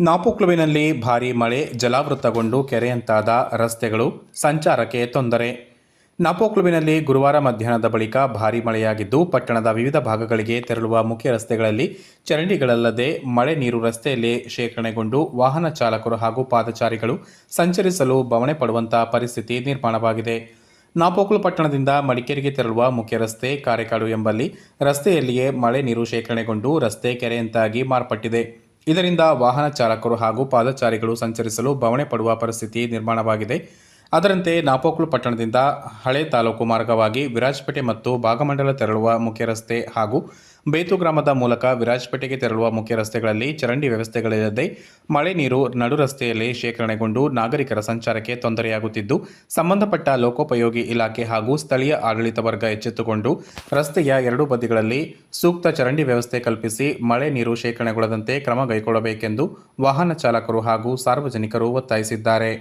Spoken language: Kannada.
ನಾಪುಕ್ಲುವಿನಲ್ಲಿ ಭಾರೀ ಮಳೆ, ಜಲಾವೃತಗೊಂಡು ಕೆರೆಯಂತಾದ ರಸ್ತೆಗಳು, ಸಂಚಾರಕ್ಕೆ ತೊಂದರೆ. ನಾಪೋಕ್ಲುವಿನಲ್ಲಿ ಗುರುವಾರ ಮಧ್ಯಾಹ್ನದ ಬಳಿಕ ಭಾರೀ ಮಳೆಯಾಗಿದ್ದು, ಪಟ್ಟಣದ ವಿವಿಧ ಭಾಗಗಳಿಗೆ ತೆರಳುವ ಮುಖ್ಯ ರಸ್ತೆಗಳಲ್ಲಿ ಚರಂಡಿಗಳಲ್ಲದೆ ಮಳೆ ನೀರು ರಸ್ತೆಯಲ್ಲಿ ಶೇಖರಣೆಗೊಂಡು ವಾಹನ ಚಾಲಕರು ಹಾಗೂ ಪಾದಚಾರಿಗಳು ಸಂಚರಿಸಲು ಬವಣೆ ಪಡುವಂತಹ ಪರಿಸ್ಥಿತಿ ನಿರ್ಮಾಣವಾಗಿದೆ. ನಾಪೋಕ್ಲು ಪಟ್ಟಣದಿಂದ ಮಡಿಕೇರಿಗೆ ತೆರಳುವ ಮುಖ್ಯ ರಸ್ತೆ ಕಾರೆಕಾಡು ಎಂಬಲ್ಲಿ ರಸ್ತೆಯಲ್ಲಿಯೇ ಮಳೆ ನೀರು ಶೇಖರಣೆಗೊಂಡು ರಸ್ತೆ ಕೆರೆಯಂತಾಗಿ ಮಾರ್ಪಟ್ಟಿದೆ. ಇದರಿಂದ ವಾಹನ ಚಾಲಕರು ಹಾಗೂ ಪಾದಚಾರಿಗಳು ಸಂಚರಿಸಲು ಬವಣೆ ಪಡುವ ಪರಿಸ್ಥಿತಿ ನಿರ್ಮಾಣವಾಗಿದೆ. ಅದರಂತೆ ನಾಪೋಕ್ಲು ಪಟ್ಟಣದಿಂದ ಹಳೆ ತಾಲೂಕು ಮಾರ್ಗವಾಗಿ ವಿರಾಜಪೇಟೆ ಮತ್ತು ಭಾಗಮಂಡಲ ತೆರಳುವ ಮುಖ್ಯ ರಸ್ತೆ ಹಾಗೂ ಬೇತು ಗ್ರಾಮದ ಮೂಲಕ ವಿರಾಜಪೇಟೆಗೆ ತೆರಳುವ ಮುಖ್ಯ ರಸ್ತೆಗಳಲ್ಲಿ ಚರಂಡಿ ವ್ಯವಸ್ಥೆಗಳಿಲ್ಲದೆ ಮಳೆ ನೀರು ನಡು ರಸ್ತೆಯಲ್ಲಿ ಶೇಖರಣೆಗೊಂಡು ನಾಗರಿಕರ ಸಂಚಾರಕ್ಕೆ ತೊಂದರೆಯಾಗುತ್ತಿದ್ದು, ಸಂಬಂಧಪಟ್ಟ ಲೋಕೋಪಯೋಗಿ ಇಲಾಖೆ ಹಾಗೂ ಸ್ಥಳೀಯ ಆಡಳಿತ ವರ್ಗ ಎಚ್ಚೆತ್ತುಕೊಂಡು ರಸ್ತೆಯ ಎರಡೂ ಬದಿಗಳಲ್ಲಿ ಸೂಕ್ತ ಚರಂಡಿ ವ್ಯವಸ್ಥೆ ಕಲ್ಪಿಸಿ ಮಳೆ ನೀರು ಶೇಖರಣೆಗೊಳ್ಳದಂತೆ ಕ್ರಮ ಕೈಗೊಳ್ಳಬೇಕೆಂದು ವಾಹನ ಚಾಲಕರು ಹಾಗೂ ಸಾರ್ವಜನಿಕರು ಒತ್ತಾಯಿಸಿದ್ದಾರೆ.